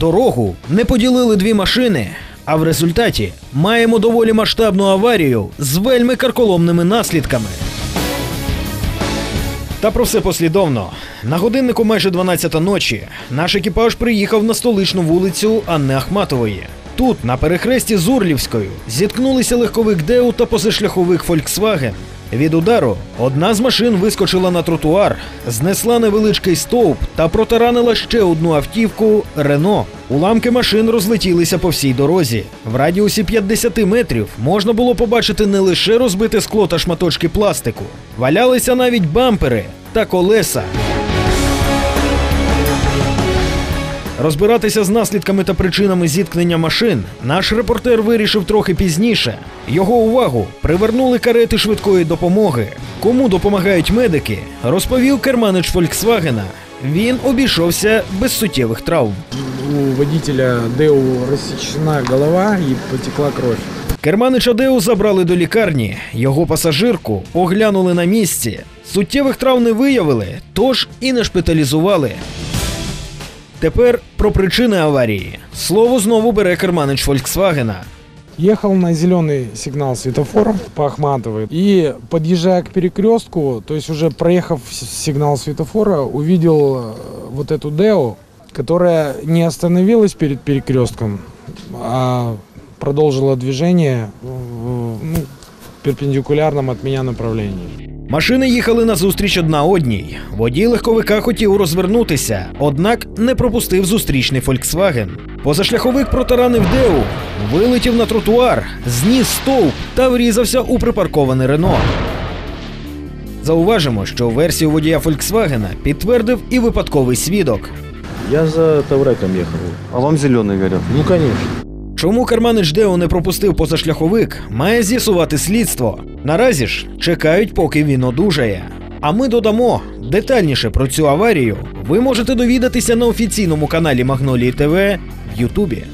Дорогу не поділили дві машини, а в результаті маємо доволі масштабну аварію з вельми карколомними наслідками. Та про все послідовно. На годиннику майже 12 ночі наш екіпаж приїхав на столичну вулицю Анни Ахматової. Тут, на перехресті з Урлівською, зіткнулися легковик Деу та позашляховик Volkswagen. Від удару одна з машин вискочила на тротуар, знесла невеличкий стовп та протаранила ще одну автівку Рено. Уламки машин розлетілися по всій дорозі. В радіусі 50 метрів можна було побачити не лише розбите скло та шматочки пластику, валялися навіть бампери та колеса. Розбиратися з наслідками та причинами зіткнення машин наш репортер вирішив трохи пізніше. Його увагу привернули карети швидкої допомоги. Кому допомагають медики, розповів керманич Фольксвагена. Він обійшовся без суттєвих травм. У водителя Дэу рассечена голова и потекла кровь. Керманича Деу забрали до лікарні. Його пасажирку оглянули на місці. Суттєвих травм не виявили, тож і не шпиталізували. Тепер про причини аварії. Слово знову бере керманич Фольксвагена. Ехал на зеленый сигнал светофора по Ахматовой и подъезжая к перекрестку, то есть уже проехав с- сигнал светофора, увидел э, вот эту Део, которая не остановилась перед перекрестком, а продолжила движение в, ну, в перпендикулярном от меня направлении. Машини їхали назустріч одна одній. Водій легковика хотів розвернутися, однак не пропустив зустрічний Фольксваген. Позашляховик протаранив Деу, вилетів на тротуар, зніс стовп та врізався у припарковане Рено. Зауважимо, що версію водія Фольксвагена підтвердив і випадковий свідок. Я за Тавреком ехал. А вам зеленый горел? Ну, конечно. Чому керманич Део не пропустив позашляховик, має з'ясувати слідство. Наразі ж чекають, поки він одужає. А ми додамо детальніше про цю аварію. Ви можете довідатися на офіційному каналі Магнолії ТВ в Ютубі.